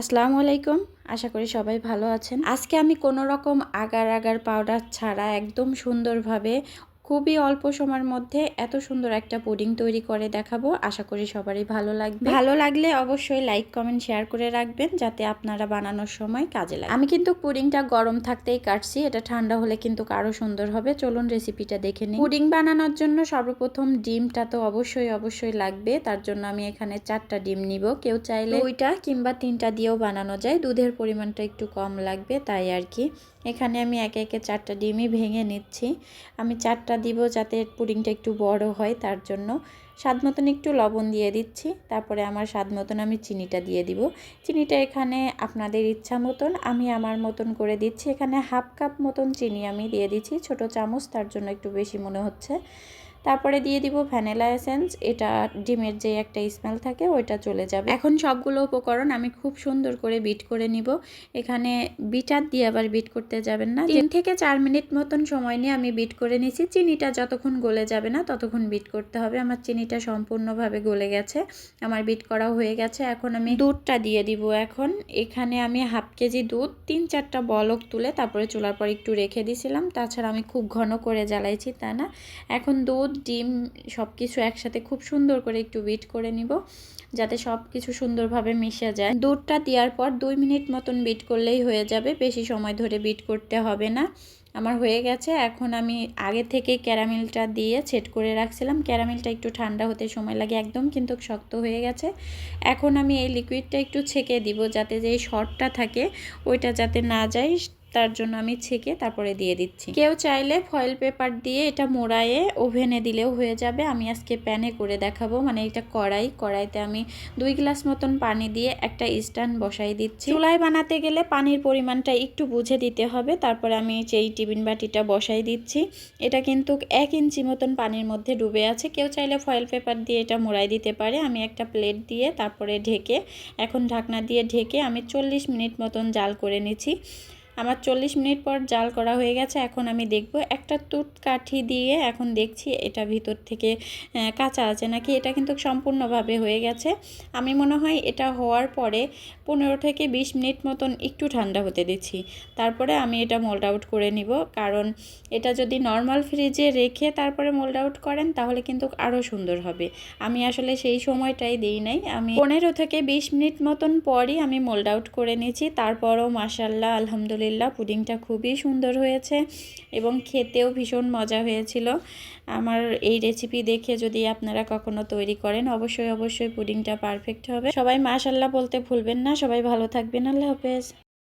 আসসালামু আলাইকুম। আশা করি সবাই ভালো আছেন। আজকে আমি কোনো রকম আগার আগার পাউডার ছাড়া একদম সুন্দরভাবে খুবই অল্প সময়ের মধ্যে এত সুন্দর একটা পুডিং তৈরি করে দেখাবো। আশা করি সবারই ভালো লাগবে। ভালো লাগলে অবশ্যই লাইক কমেন্ট শেয়ার করে রাখবেন যাতে আপনারা বানানোর সময় কাজে লাগে। আমি কিন্তু পুডিংটা গরম থাকতেই কাটছি এটা ঠান্ডা হলে কিন্তু আরও সুন্দর হবে। চলুন রেসিপিটা দেখে নিই। পুডিং বানানোর জন্য সর্বপ্রথম ডিমটা তো অবশ্যই অবশ্যই লাগবে। তার জন্য আমি এখানে চারটা ডিম নিব। কেউ চাইলে দুইটা কিংবা তিনটা দিয়েও বানানো যায়। দুধের পরিমাণটা একটু কম লাগবে তাই আর কি। এখানে আমি একে একে চারটা ডিমই ভেঙে নিচ্ছি। আমি চারটা দিব যাতে পুডিংটা একটু বড় হয়, তার জন্য। স্বাদ মতন একটু লবণ দিয়ে দিচ্ছি, তারপরে আমার স্বাদ মতন আমি চিনিটা দিয়ে দিব। চিনিটা এখানে আপনাদের ইচ্ছা মতন আমি আমার মতন করে দিচ্ছি। এখানে হাফ কাপ মতন চিনি আমি দিয়ে দিচ্ছি, ছোট চামচ, তার জন্য একটু বেশি মনে হচ্ছে। তারপরে দিয়ে দিব ভ্যানিলা এসেন্স। এটা ডিমের যে একটা স্মেল থাকে, ওইটা চলে যাবে। এখন সবগুলো উপকরণ আমি খুব সুন্দর করে বিট করে নিব। এখানে বিটার দিয়ে আবার বিট করতে যাবেন না। তিন থেকে চার মিনিট মতন সময় নিয়ে আমি বিট করে নিছি। চিনিটা যতক্ষণ গলে যাবে না, ততক্ষণ বিট করতে হবে। আমার চিনিটা সম্পূর্ণভাবে গলে গেছে। আমার বিট করা হয়ে গেছে। এখন আমি দুধটা দিয়ে দিব এখন। এখানে আমি হাফ কেজি দুধ, তিন চারটা বলক তুলে তারপরে চুলার পর একটু রেখে দিয়েছিলাম তাছাড়া আমি খুব ঘন করে জ্বালাইছি তা না। এখন দুধ দুধ ডিম সব কিছু একসাথে খুব সুন্দর করে একটু বিট করে নিব, যাতে সব কিছু সুন্দরভাবে মিশে যায়। দুধটা দেওয়ার পর দুই মিনিট মতন বিট করলেই হয়ে যাবে, বেশি সময় ধরে বিট করতে হবে না। আমার হয়ে গেছে, এখন আমি আগে থেকে ক্যারামেলটা দিয়ে সেট করে রাখছিলাম। ক্যারামেলটা একটু ঠান্ডা হতে সময় লাগে একদম, কিন্তু শক্ত হয়ে গেছে। এখন আমি এই লিকুইডটা একটু ছেঁকে দিব, যাতে যে শর্টটা থাকে, ওইটা যাতে না যায়। তার জন্য আমি ছেঁকে তারপরে দিয়ে দিচ্ছি। কেউ চাইলে ফয়েল পেপার দিয়ে এটা মোড়ায়ে ওভেনে দিলেও হয়ে যাবে। আমি আজকে প্যানে করে দেখাবো। মানে এটা কড়াই। কড়াইতে আমি দুই গ্লাস মতন পানি দিয়ে একটা স্ট্যান্ড বসাই দিচ্ছি। চুলায় বানাতে গেলে পানির পরিমাণটা একটু বুঝে দিতে হবে। তারপরে আমি যেই টিফিন বাটিটা বসাই দিচ্ছি, এটা কিন্তু এক ইঞ্চি মতন পানির মধ্যে ডুবে আছে। কেউ চাইলে ফয়েল পেপার দিয়ে এটা মোড়াই দিতে পারে। আমি একটা প্লেট দিয়ে তারপরে ঢেকে, এখন ঢাকনা দিয়ে ঢেকে আমি চল্লিশ মিনিট মতন জাল করে নিচ্ছি। আমার চল্লিশ মিনিট পর জাল করা হয়ে গেছে, এখন আমি দেখব। একটা তুট কাঠি দিয়ে এখন দেখছি এটা ভিতর থেকে কাঁচা আছে নাকি? এটা কিন্তু সম্পূর্ণভাবে হয়ে গেছে। আমি মনে হয় এটা হওয়ার পরে পনেরো থেকে বিশ মিনিট মতন একটু ঠান্ডা হতে দিচ্ছি। তারপরে আমি এটা মোল্ড আউট করে নিব। কারণ এটা যদি নর্মাল ফ্রিজে রেখে তারপরে মোল্ড আউট করেন, তাহলে কিন্তু আরও সুন্দর হবে। আমি আসলে সেই সময়টাই দিই নাই। আমি পনেরো থেকে বিশ মিনিট মতন পরই আমি মোল্ড আউট করে নিয়েছি। তারপরও মাসাল্লাহ আলহামদুলিল্লাহ। আলহামদুলিল্লাহ পুডিংটা খুবই সুন্দর হয়েছে এবং খেতেও ভীষণ মজা হয়েছিল। আমার এই রেসিপি দেখে যদি আপনারা কখনো তৈরি করেন, অবশ্যই অবশ্যই পুডিংটা পারফেক্ট হবে। সবাই মাশাল্লাহ বলতে ভুলবেন না। সবাই ভালো থাকবেন। আল্লাহ হাফেজ।